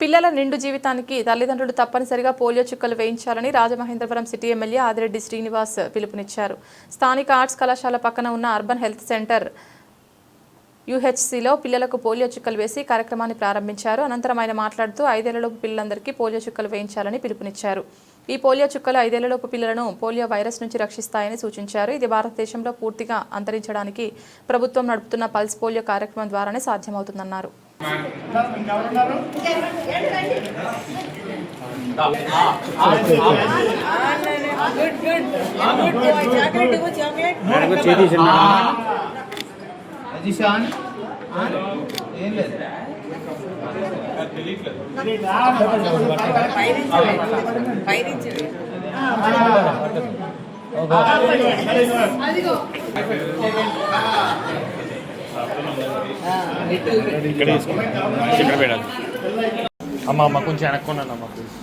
పిల్లల నిండు జీవితానికి తల్లిదండ్రులు తప్పనిసరిగా పోలియో చుక్కలు వేయించాలని రాజమహేంద్రవరం సిటీ ఎమ్మెల్యే ఆదిరెడ్డి శ్రీనివాస్ పిలుపునిచ్చారు. స్థానిక ఆర్ట్స్ కళాశాల పక్కన ఉన్న అర్బన్ హెల్త్ సెంటర్ యూహెచ్సిలో పిల్లలకు పోలియో చుక్కలు వేసి కార్యక్రమాన్ని ప్రారంభించారు. అనంతరం ఆయన మాట్లాడుతూ ఐదేళ్ళలోపు పిల్లలందరికీ పోలియో చుక్కలు వేయించాలని పిలుపునిచ్చారు. ఈ పోలియో చుక్కలు ఐదేళ్ళలోపు పిల్లలను పోలియో వైరస్ నుంచి రక్షిస్తాయని సూచించారు. ఇది భారతదేశంలో పూర్తిగా అంతరించడానికి ప్రభుత్వం నడుపుతున్న పల్స్ పోలియో కార్యక్రమం ద్వారానే సాధ్యమవుతుందన్నారు. good good good boy chocolate ఇవ్వు చాక్లెట్ మేడం చేతి చిన్న అది షాన్ ఏం లేదు పైనుంచి ఇక్కడ ఇక్కడ పెట్టాలి. అమ్మ అమ్మ కొంచెం వెనక్కున్నాను అమ్మ ప్లీజ్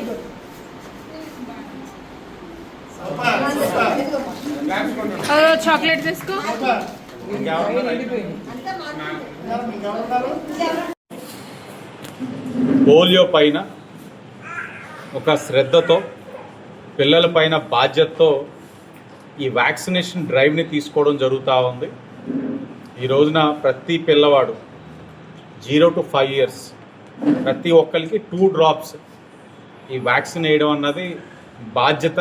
చాక్లెట్ తీసుకో. పోలియో పైన ఒక శ్రద్ధతో పిల్లల పైన బాధ్యతతో ఈ వ్యాక్సినేషన్ డ్రైవ్ని తీసుకోవడం జరుగుతూ ఉంది. ఈ రోజున ప్రతి పిల్లవాడు జీరో టు ఫైవ్ ఇయర్స్ ప్రతి ఒక్కరికి టూ డ్రాప్స్ ఈ వ్యాక్సిన్ వేయడం అన్నది బాధ్యత.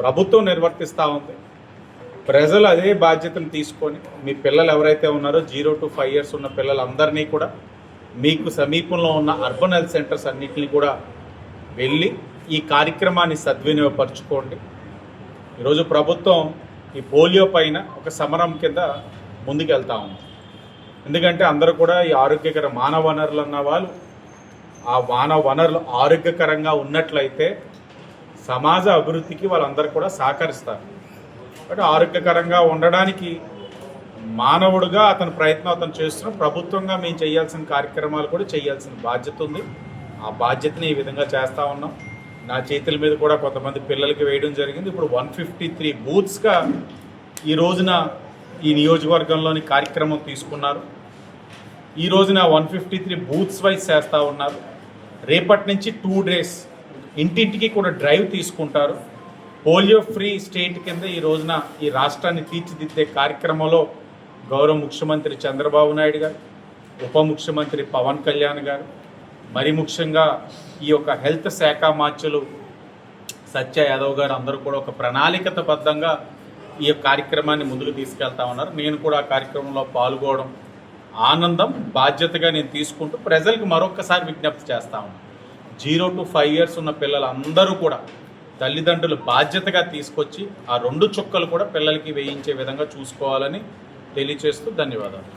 ప్రభుత్వం నిర్వర్తిస్తూ ఉంది. ప్రజలు అదే బాధ్యతను తీసుకొని మీ పిల్లలు ఎవరైతే ఉన్నారో జీరో టు ఫైవ్ ఇయర్స్ ఉన్న పిల్లలందరినీ కూడా మీకు సమీపంలో ఉన్న అర్బన్ హెల్త్ సెంటర్స్ అన్నింటినీ కూడా వెళ్ళి ఈ కార్యక్రమాన్ని సద్వినియోగపరచుకోండి. ఈరోజు ప్రభుత్వం ఈ పోలియో పైన ఒక సమరం కింద ముందుకెళ్తా ఉంది. ఎందుకంటే అందరూ కూడా ఈ ఆరోగ్యకర మానవ వనరులు అన్న వాళ్ళు ఆ మానవ వనరులు ఆరోగ్యకరంగా ఉన్నట్లయితే సమాజ అభివృద్ధికి వాళ్ళందరూ కూడా సహకరిస్తారు. బట్ ఆరోగ్యకరంగా ఉండడానికి మానవుడుగా అతని ప్రయత్నం అతను చేస్తున్నాం ప్రభుత్వంగా మేము చేయాల్సిన కార్యక్రమాలు కూడా చేయాల్సిన బాధ్యత ఉంది. ఆ బాధ్యతని ఈ విధంగా చేస్తూ ఉన్నాం. నా చేతుల మీద కూడా కొంతమంది పిల్లలకి వేయడం జరిగింది. ఇప్పుడు వన్ ఫిఫ్టీ త్రీ బూత్స్గా ఈ రోజున ఈ నియోజకవర్గంలోని కార్యక్రమం తీసుకున్నారు. ఈ రోజున one fifty three booths wise చేస్తూ ఉన్నారు. రేపటి నుంచి టూ డేస్ ఇంటింటికి కూడా డ్రైవ్ తీసుకుంటారు. పోలియో ఫ్రీ స్టేట్ కింద ఈ రోజున ఈ రాష్ట్రాన్ని తీర్చిదిద్దే కార్యక్రమంలో గౌరవ ముఖ్యమంత్రి చంద్రబాబు నాయుడు గారు ఉప ముఖ్యమంత్రి పవన్ కళ్యాణ్ గారు మరి ముఖ్యంగా ఈ యొక్క హెల్త్ శాఖ మార్చులు సత్య యాదవ్ గారు అందరూ కూడా ఒక ప్రణాళికతబద్ధంగా ఈ కార్యక్రమాన్ని ముందుకు తీసుకెళ్తా ఉన్నారు. నేను కూడా ఆ కార్యక్రమంలో పాల్గొనడం ఆనందం బాధ్యతగా నేను తీసుకుంటూ ప్రజలకు మరొకసారి విజ్ఞప్తి చేస్తా ఉన్నాను. జీరో టు ఫైవ్ ఇయర్స్ ఉన్న పిల్లలందరూ కూడా తల్లిదండ్రులు బాధ్యతగా తీసుకొచ్చి ఆ రెండు చుక్కలు కూడా పిల్లలకి వేయించే విధంగా చూసుకోవాలని తెలియచేస్తూ ధన్యవాదాలు.